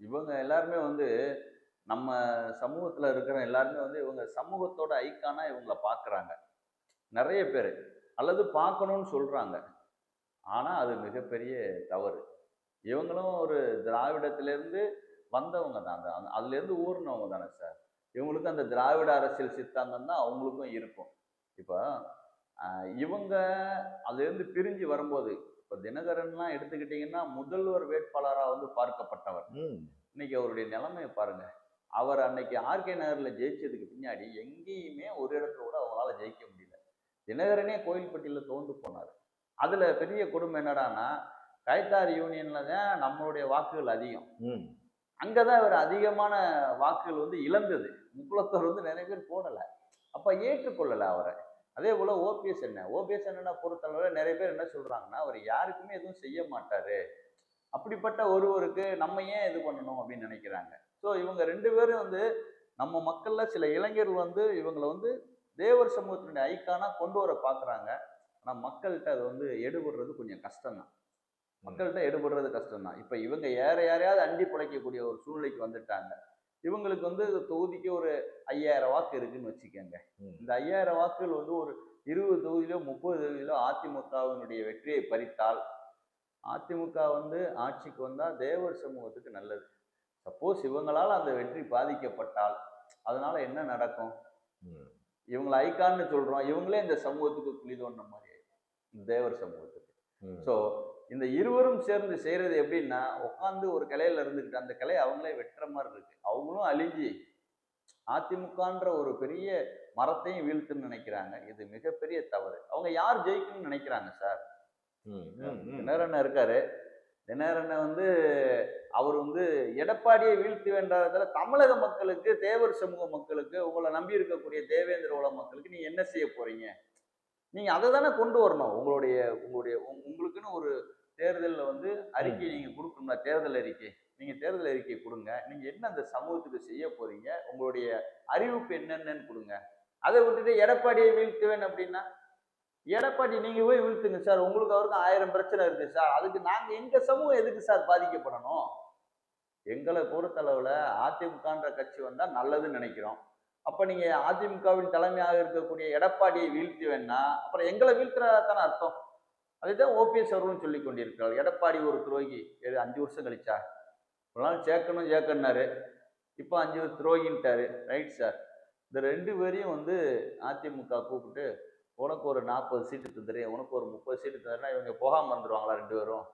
இவங்க எல்லாருமே வந்து நம்ம சமூகத்தில் இருக்கிற எல்லாருமே வந்து இவங்க சமூகத்தோட ஐக்கானா இவங்களை பார்க்குறாங்க நிறைய பேர். அல்லது பார்க்கணும்னு சொல்கிறாங்க ஆனால் அது மிகப்பெரிய தவறு. இவங்களும் ஒரு திராவிடத்திலிருந்து வந்தவங்க தான். அந்த அதுலேருந்து ஊர்னவங்க தானே சார். இவங்களுக்கு அந்த திராவிட அரசியல் சித்தாந்தம் தான் அவங்களுக்கும் இருக்கும். இப்போ இவங்க அதுலேருந்து பிரிஞ்சு வரும்போது இப்போ தினகரன்லாம் எடுத்துக்கிட்டிங்கன்னா முதல்வர் வேட்பாளராக வந்து பார்க்கப்பட்டவர். இன்னைக்கு அவருடைய நிலைமையை பாருங்க. அவர் அன்னைக்கு ஆர்கே நகர்ல ஜெயிச்சதுக்கு பின்னாடி எங்கேயுமே ஒரு இடத்துல கூட அவங்களால ஜெயிக்க முடியல. தினகரனே கோயில்பட்டியில தோந்து போனார். அதுல பெரிய கொடுமை என்னடான்னா கைத்தார் யூனியன்ல தான் நம்மளுடைய வாக்குகள் அதிகம். ம். அங்கதான் இவர் அதிகமான வாக்குகள் வந்து இழந்தது. முக்குளத்தோர் வந்து நிறைய பேர் போடல. அப்ப ஏற்றுக்கொள்ளல அவரை. அதே போல் ஓபிஎஸ் என்ன? ஓபிஎஸ் என்னென்ன பொறுத்தளவில் நிறைய பேர் என்ன சொல்கிறாங்கன்னா அவர் யாருக்குமே எதுவும் செய்ய மாட்டார். அப்படிப்பட்ட ஒருவருக்கு நம்ம ஏன் இது பண்ணணும் அப்படின்னு நினைக்கிறாங்க. ஸோ இவங்க ரெண்டு பேரும் வந்து நம்ம மக்களில் சில இளைஞர்கள் வந்து இவங்களை வந்து தேவர் சமூகத்தினுடைய ஐக்கானா கொண்டு வர பார்க்குறாங்க ஆனால் மக்கள்கிட்ட அது வந்து எடுபடுறது கொஞ்சம் கஷ்டம்தான். மக்கள்கிட்ட எடுபடுறது கஷ்டம்தான். இப்போ இவங்க யார யாரையாவது அண்டி பிழைக்கக்கூடிய ஒரு சூழ்நிலைக்கு வந்துட்டாங்க. இவங்களுக்கு வந்து தொகுதிக்கு ஒரு ஐயாயிரம் வாக்கு இருக்குன்னு வச்சுக்கோங்க. இந்த ஐயாயிரம் வாக்குகள் வந்து ஒரு இருபது தொகுதியிலோ முப்பது தொகுதியிலோ அதிமுகவினுடைய வெற்றியை பறித்தால் அதிமுக வந்து ஆட்சிக்கு வந்தா தேவர் சமூகத்துக்கு நல்லது. சப்போஸ் இவங்களால அந்த வெற்றி பாதிக்கப்பட்டால் அதனால என்ன நடக்கும்? இவங்களை ஐக்கான்னு சொல்றோம். இவங்களே இந்த சமூகத்துக்கு குழி தோண்டின மாதிரி தேவர் சமூகத்துக்கு. ஸோ இந்த இருவரும் சேர்ந்து செய்யறது எப்படின்னா உட்காந்து ஒரு கிளையில இருந்துக்கிட்டு அந்த கிளையை அவங்களே வெட்டுற மாதிரி இருக்கு. அவங்களும் அழிஞ்சு அதிமுகன்ற ஒரு பெரிய மரத்தையும் வீழ்த்துன்னு நினைக்கிறாங்க. இது மிகப்பெரிய தவறு. அவங்க யார் ஜெயிக்கணும்னு நினைக்கிறாங்க சார்? தினகரன் இருக்காரு. தினகரனை வந்து அவர் வந்து எடப்பாடியை வீழ்த்தி வேண்டதுல தமிழக மக்களுக்கு தேவர் சமூக மக்களுக்கு உங்களை நம்பி இருக்கக்கூடிய தேவேந்திர உல மக்களுக்கு நீங்க என்ன செய்ய போறீங்க? நீங்க அதை தானே கொண்டு வரணும். உங்களுடைய உங்களுடைய உங்க- உங்களுக்குன்னு ஒரு தேர்தல்ல வந்து அறிக்கை நீங்க கொடுக்கணும்ல தேர்தல் அறிக்கை. நீங்க தேர்தல் அறிக்கை கொடுங்க. நீங்க என்ன அந்த சமூகத்துக்கு செய்ய போறீங்க? உங்களுடைய அறிவிப்பு என்னென்னு கொடுங்க. அதை விட்டுட்டு எடப்பாடியை வீழ்த்துவேன் அப்படின்னா? எடப்பாடி நீங்க போய் வீழ்த்துங்க சார். உங்களுக்கு அவருக்கு ஆயிரம் பிரச்சனை இருக்கு சார். அதுக்கு நாங்க எங்க சமூகம் எதுக்கு சார் பாதிக்கப்படணும்? எங்களை பொறுத்தளவுல அதிமுகன்ற கட்சி வந்தா நல்லதுன்னு நினைக்கிறோம். அப்ப நீங்க அதிமுகவின் தலைமையாக இருக்கக்கூடிய எடப்பாடியை வீழ்த்தி வேணா அப்புறம் எங்களை வீழ்த்துறதா தானே அர்த்தம்? அதுதான் ஓபிஎஸ் அவர்களும் சொல்லி கொண்டிருக்கிறார். எடப்பாடி ஒரு துரோகி. ஏழு அஞ்சு வருஷம் கழிச்சா? ஒரு நாள் சேர்க்கணும் சேர்க்கணுனாரு இப்போ அஞ்சு துரோகின்ட்டாரு. ரைட் சார் இந்த ரெண்டு பேரையும் வந்து அதிமுக கூப்பிட்டு உனக்கு ஒரு நாற்பது சீட்டு தந்துடுறேன் உனக்கு ஒரு முப்பது சீட்டு தந்துடுறேன் இவங்க போகாமல் வந்துடுவாங்களா ரெண்டு பேரும்?